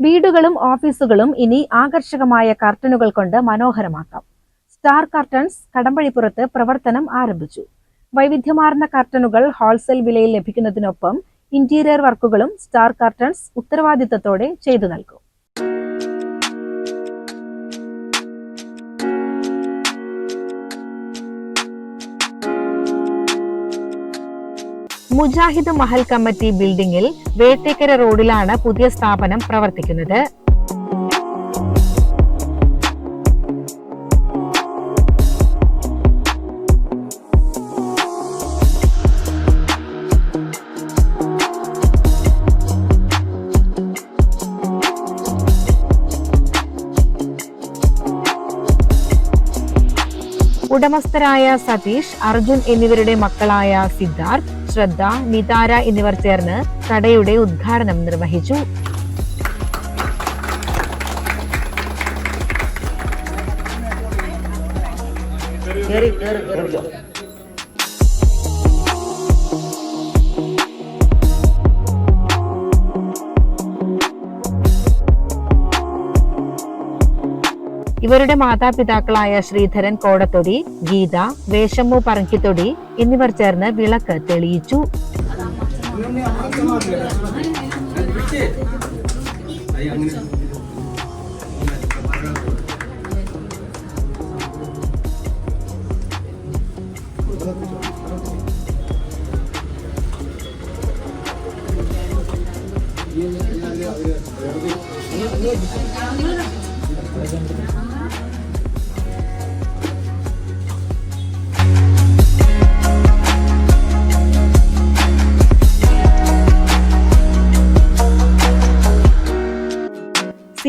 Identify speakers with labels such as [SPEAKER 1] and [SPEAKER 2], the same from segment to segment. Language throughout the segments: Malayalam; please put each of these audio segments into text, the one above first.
[SPEAKER 1] വീടുകളും ഓഫീസുകളും ഇനി ആകർഷകമായ കർട്ടനുകൾ കൊണ്ട് മനോഹരമാക്കാം. സ്റ്റാർ കർട്ടൻസ് കടമ്പഴിപ്പുറത്ത് പ്രവർത്തനം ആരംഭിച്ചു. വൈവിധ്യമാർന്ന കർട്ടനുകൾ ഹോൾസെയിൽ വിലയിൽ ലഭിക്കുന്നതിനൊപ്പം ഇന്റീരിയർ വർക്കുകളും സ്റ്റാർ കർട്ടൻസ് ഉത്തരവാദിത്തത്തോടെ ചെയ്തു നൽകും. മുജാഹിദ് മഹൽ കമ്മിറ്റി ബിൽഡിംഗിൽ വേട്ടേക്കര റോഡിലാണ് പുതിയ സ്ഥാപനം പ്രവർത്തിക്കുന്നത്. ഉടമസ്ഥരായ സതീഷ് അർജുൻ എന്നിവരുടെ മക്കളായ സിദ്ധാർത്ഥ് ശ്രദ്ധ നിതാര എന്നിവർ ചേർന്ന് കടയുടെ ഉദ്ഘാടനം നിർവഹിച്ചു. ഇവരുടെ മാതാപിതാക്കളായ ശ്രീധരൻ കോടത്തൊടി ഗീത വേഷമ്മു പറങ്കിത്തൊടി എന്നിവർ ചേർന്ന് വിളക്ക് തെളിയിച്ചു.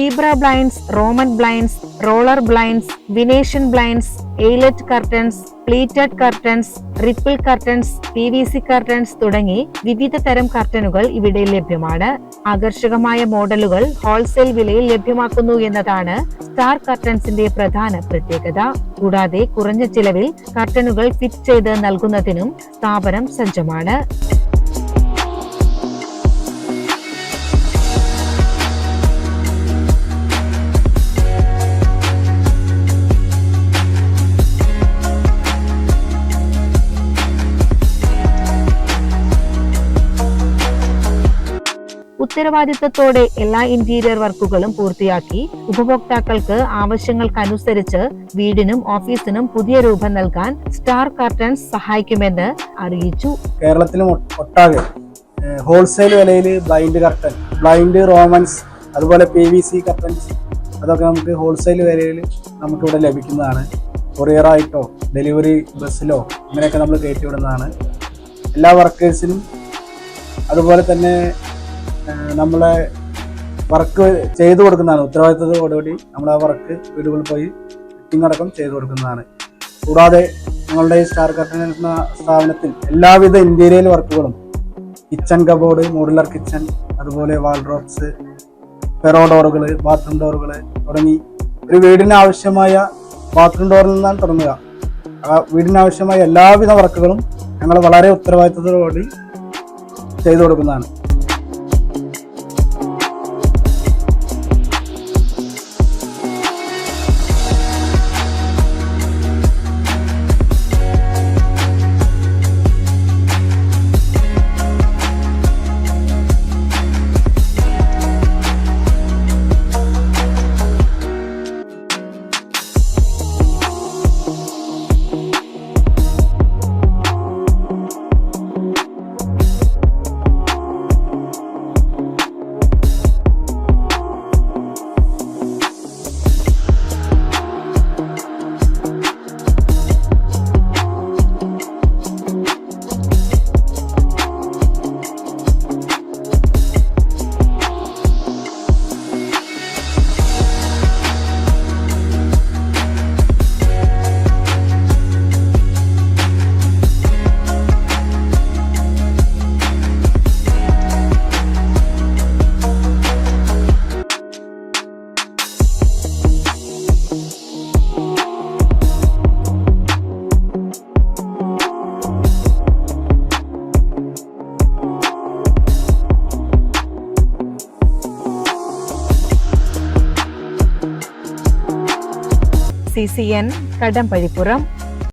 [SPEAKER 1] Zebra blinds roman blinds roller blinds venetian blinds eyelet curtains pleated curtains ripple curtains P V C curtains തുടങ്ങി വിവിധ തരം കർട്ടനുകൾ ഇവിടെ ലഭ്യമാണ്. ആകർഷകമായ മോഡലുകൾ ഹോൾസെയിൽ വിലയിൽ ലഭ്യമാക്കുന്നു എന്നതാണ് സ്റ്റാർ കർട്ടൻസിന്റെ പ്രധാന പ്രത്യേകത. കൂടാതെ കുറഞ്ഞ ചിലവിൽ കർട്ടനുകൾ ഫിറ്റ് ചെയ്ത് നൽകുന്നതിനും സ്ഥാപനം സജ്ജമാണ്. ഉത്തരവാദിത്തത്തോടെ എല്ലാ ഇന്റീരിയർ വർക്കുകളും പൂർത്തിയാക്കി ഉപഭോക്താക്കൾക്ക് ആവശ്യങ്ങൾക്കനുസരിച്ച് വീടിനും ഓഫീസിനും പുതിയ രൂപം നൽകാൻ സ്റ്റാർ കർട്ടൻസ് സഹായിക്കുമെന്ന് അറിയിച്ചു.
[SPEAKER 2] കേരളത്തിലും ഒട്ടാകെ ഹോൾസെയിൽ വിലയിൽ ബ്ലൈൻഡ് കർട്ടൻ ബ്ലൈൻഡ് റോമൻസ് അതുപോലെ പി വി സി കർട്ടൻസ് അതൊക്കെ നമുക്ക് ഹോൾസെയിൽ വിലയിൽ നമുക്കിവിടെ ലഭിക്കുന്നതാണ്. കൊറിയറായിട്ടോ ഡെലിവറി ബസ്സിലോ അങ്ങനെയൊക്കെ നമ്മൾ കയറ്റി വിടുന്നതാണ് എല്ലാ വർക്കേഴ്സിനും അതുപോലെ തന്നെ നമ്മളെ വർക്ക് ചെയ്തു കൊടുക്കുന്നതാണ്. ഉത്തരവാദിത്തത്തോടുകൂടി നമ്മൾ വർക്ക് വീടുകളിൽ പോയി ഫിറ്റിംഗ് അടക്കം ചെയ്തു കൊടുക്കുന്നതാണ്. കൂടാതെ ഞങ്ങളുടെ ഈ സ്റ്റാർ കട്ടൻ എന്ന സ്ഥാപനത്തിൽ എല്ലാവിധ ഇന്റീരിയൽ വർക്കുകളും കിച്ചൺ കബോർഡ് മോഡുലർ കിച്ചൺ അതുപോലെ വാൾ ഡ്രോപ്സ് ഫെറോ ഡോറുകൾ ബാത്റൂം ഡോറുകൾ തുടങ്ങി ഒരു വീടിന് ആവശ്യമായ ബാത്റൂം ഡോറിൽ നിന്നാണ് തുടങ്ങുക. ആ വീടിന് ആവശ്യമായ എല്ലാവിധ വർക്കുകളും ഞങ്ങൾ വളരെ ഉത്തരവാദിത്തത്തോടുകൂടി ചെയ്തു കൊടുക്കുന്നതാണ്.
[SPEAKER 1] C C N Kadampazhipuram.